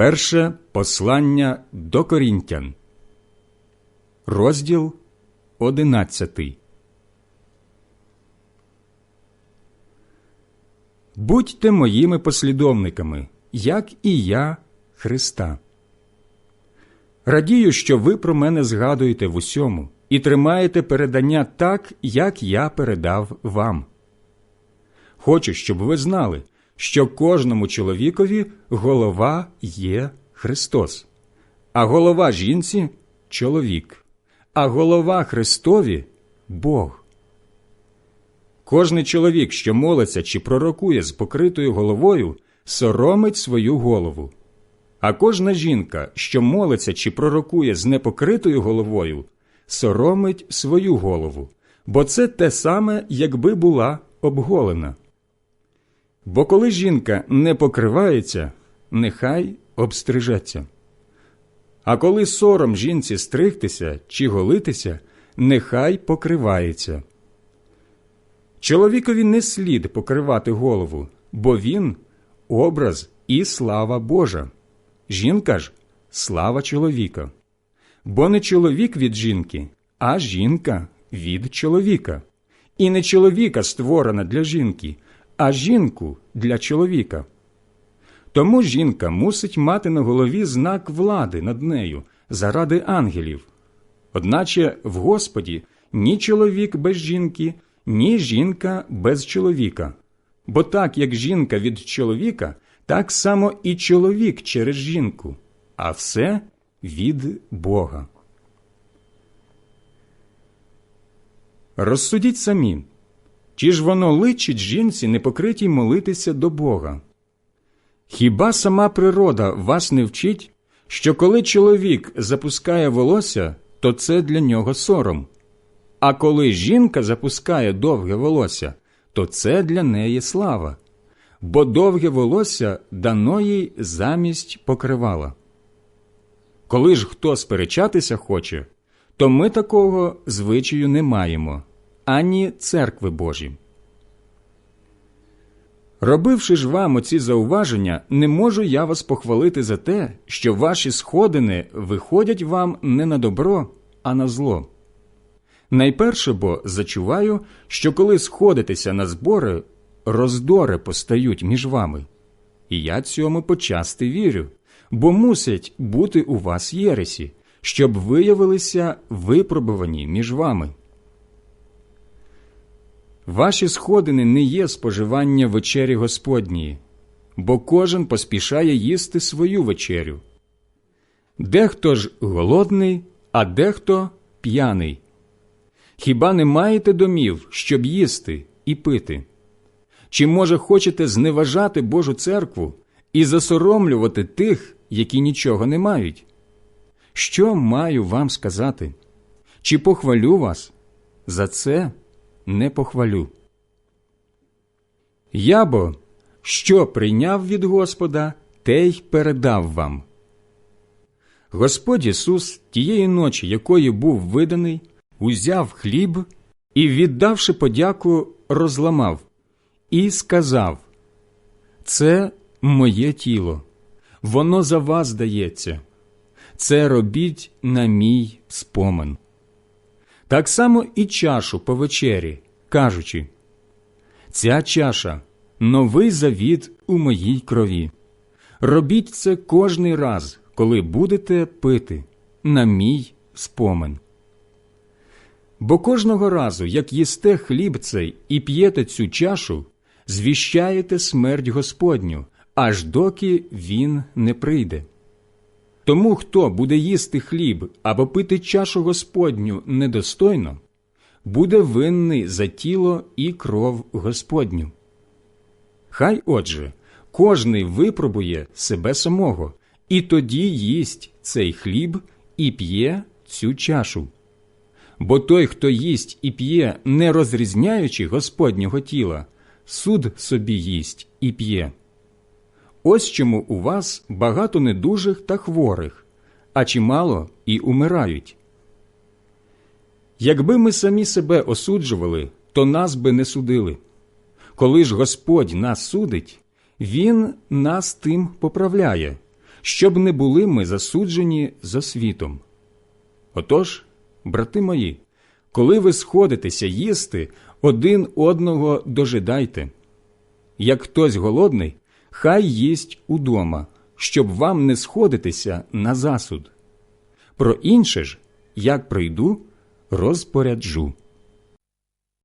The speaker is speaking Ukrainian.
Перше послання до Корінтян, розділ одинадцятий. Будьте моїми послідовниками, як і я Христа. Радію, що ви про мене згадуєте в усьому і тримаєте передання так, як я передав вам. Хочу, щоб ви знали, що кожному чоловікові голова є Христос, а голова жінці чоловік, а голова Христові Бог. Кожний чоловік, що молиться чи пророкує з покритою головою, соромить свою голову. А кожна жінка, що молиться чи пророкує з непокритою головою, соромить свою голову, бо це те саме, якби була обголена. Бо коли жінка не покривається, нехай обстрижеться. А коли сором жінці стригтися чи голитися, нехай покривається. Чоловікові не слід покривати голову, бо він образ і слава Божа. Жінка ж слава чоловіка. Бо не чоловік від жінки, а жінка від чоловіка. І не чоловіка створена для жінки, а жінку для чоловіка. Тому жінка мусить мати на голові знак влади над нею заради ангелів. Одначе в Господі ні чоловік без жінки, ні жінка без чоловіка. Бо так як жінка від чоловіка, так само і чоловік через жінку, а все від Бога. Розсудіть самі, чи ж воно личить жінці непокритій молитися до Бога? Хіба сама природа вас не вчить, що коли чоловік запускає волосся, то це для нього сором, а коли жінка запускає довге волосся, то це для неї слава, бо довге волосся дано їй замість покривала. Коли ж хто сперечатися хоче, то ми такого звичаю не маємо, ані церкви Божі. Робивши ж вам оці зауваження, не можу я вас похвалити за те, що ваші сходини виходять вам не на добро, а на зло. Найперше бо зачуваю, що коли сходитеся на збори, роздори постають між вами. І я цьому почасти вірю, бо мусять бути у вас єресі, щоб виявилися випробувані між вами. Ваші сходини не є споживання вечері Господньої, бо кожен поспішає їсти свою вечерю. Дехто ж голодний, а дехто п'яний. Хіба не маєте домів, щоб їсти і пити? Чи, може, хочете зневажати Божу церкву і засоромлювати тих, які нічого не мають? Що маю вам сказати? Чи похвалю вас? За це не похвалю. Я бо, що прийняв від Господа, те й передав вам. Господь Ісус тієї ночі, якої був виданий, узяв хліб і, віддавши подяку, розламав, і сказав Це моє тіло, воно за вас дається. Це робіть на мій спомин. Так само і чашу по вечері, кажучи Ця чаша новий завіт у моїй крові. Робіть це кожний раз, коли будете пити на мій спомин. Бо кожного разу, як їсте хліб цей і п'єте цю чашу, звіщаєте смерть Господню, аж доки він не прийде. Тому хто буде їсти хліб або пити чашу Господню недостойно, буде винний за тіло і кров Господню. Хай отже, кожний випробує себе самого, і тоді їсть цей хліб і п'є цю чашу. Бо той, хто їсть і п'є, не розрізняючи Господнього тіла, суд собі їсть і п'є. Ось чому у вас багато недужих та хворих, а чимало і умирають. Якби ми самі себе осуджували, то нас би не судили. Коли ж Господь нас судить, Він нас тим поправляє, щоб не були ми засуджені за світом. Отож, брати мої, коли ви сходитеся їсти, один одного дожидайте. Як хтось голодний, хай їсть удома, щоб вам не сходитися на засуд. Про інше ж, як прийду, розпоряджу.